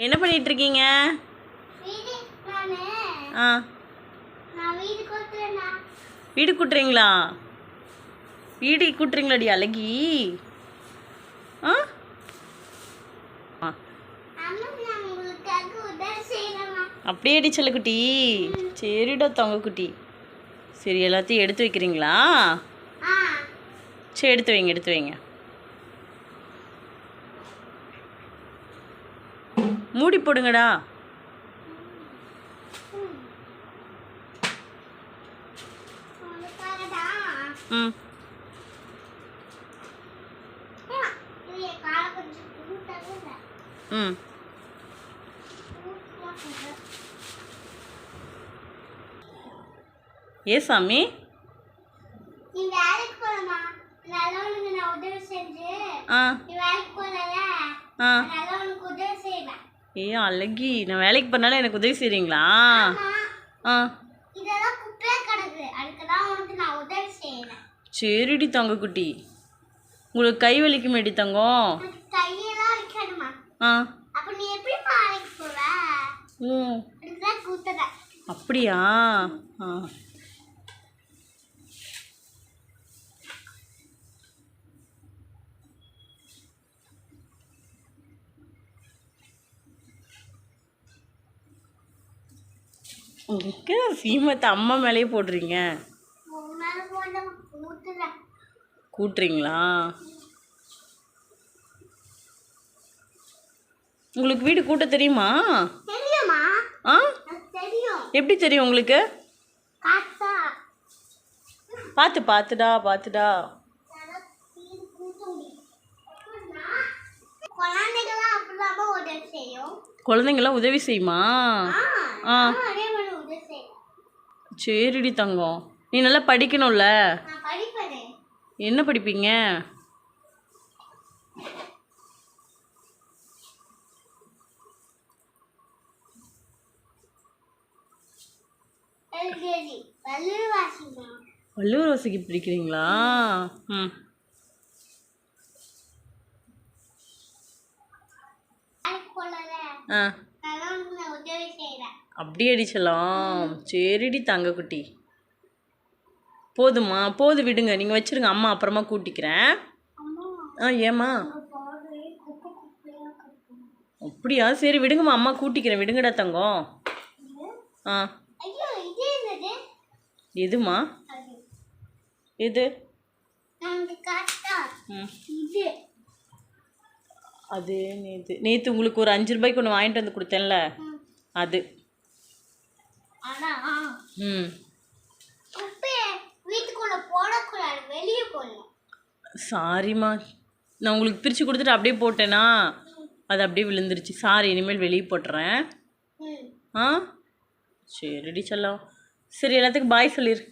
என்ன பண்ணிட்டு இருக்கீங்க ஆ. வீடு கொடுத்துறேண்ணா வீடு கூட்டுறீங்களா? வீடு கூட்டுறீங்களாடி அழகி. ஆ? ஆ. அம்மா நான் உங்களுக்காக உதவி செய்யறேண்ணா அப்படியே அடி செல்லக்குட்டி. சரிடா தொங்க குட்டி சரி எல்லாத்தையும் எடுத்து வைக்கிறீங்களா? சரி எடுத்து வைங்க எடுத்து வைங்க. மூடி போடுங்கடா. ம். ஏ சாமி? நீ வேலைக்கு நல்லவனுக்கு நான் உதவி செஞ்சு ஆ. நீ வேலைக்கு உதவி செய்வேன் ஏ அழகி நான் வேலைக்கு பண்ணாலும் எனக்கு உதவி செய்கிறீங்களா ஆ. சரிடி தங்க குட்டி உங்களுக்கு கை வலிக்குமேடி தங்கம்? ஆ. அப்ப நீ எப்படி வேலைக்கு போவ ம் அதுக்கு தான் கூத்துறேன் அப்படியா ஆ உங்களுக்கு சீமத்தை அம்மா மேலேயே போடுறீங்க. கூட்டுறீங்களா? உங்களுக்கு வீடு கூட்ட தெரியுமா? ஆ? எப்படி தெரியும் உங்களுக்கு? பார்த்து பார்த்துடா பார்த்துடா. குழந்தைங்களாம் உதவி செய்யுமா. ஆ ஆ. நானும் அதே மாதிரி உதவி செய்யும் சரிடி தங்கம். நீ நல்லா படிக்கணும்ல. என்ன படிப்பீங்க? வள்ளுவர் வசதி படிக்கிறீங்களா? ம். ஆ நல்லவனுக்கு நான் உதவி செய்கிறேன் அப்படி அடிச்சலாம் சரிடி தங்கக்குட்டி. போதுமா போது விடுங்க. நீங்கள் வச்சுருங்க அம்மா அப்புறமா கூட்டிக்கிறேன். ஆ ஏம்மா? அப்படியா? சரி விடுங்கம்மா அம்மா கூட்டிக்கிறேன். விடுங்கடா தங்கம். ஆ. எதுமா எது? ம். அது நேற்று நேற்று உங்களுக்கு ஒரு அஞ்சு ரூபாய்க்கு ஒன்று வாங்கிட்டு வந்து கொடுத்தேன்ல. அது. ஆனா ம். குப்பையை வீட்டுக்குள்ள போடக்கூடாது வெளியே போடணும் சாரிம்மா. நான் உங்களுக்கு பிரித்து கொடுத்துட்டு அப்படியே போட்டேனா? அது அப்படியே விழுந்துருச்சு. சாரி இனிமேல் வெளியே போட்டுறேன். ஆ? சரிடி செல்லம். சரி எல்லாத்துக்கும் பாய் சொல்லிடு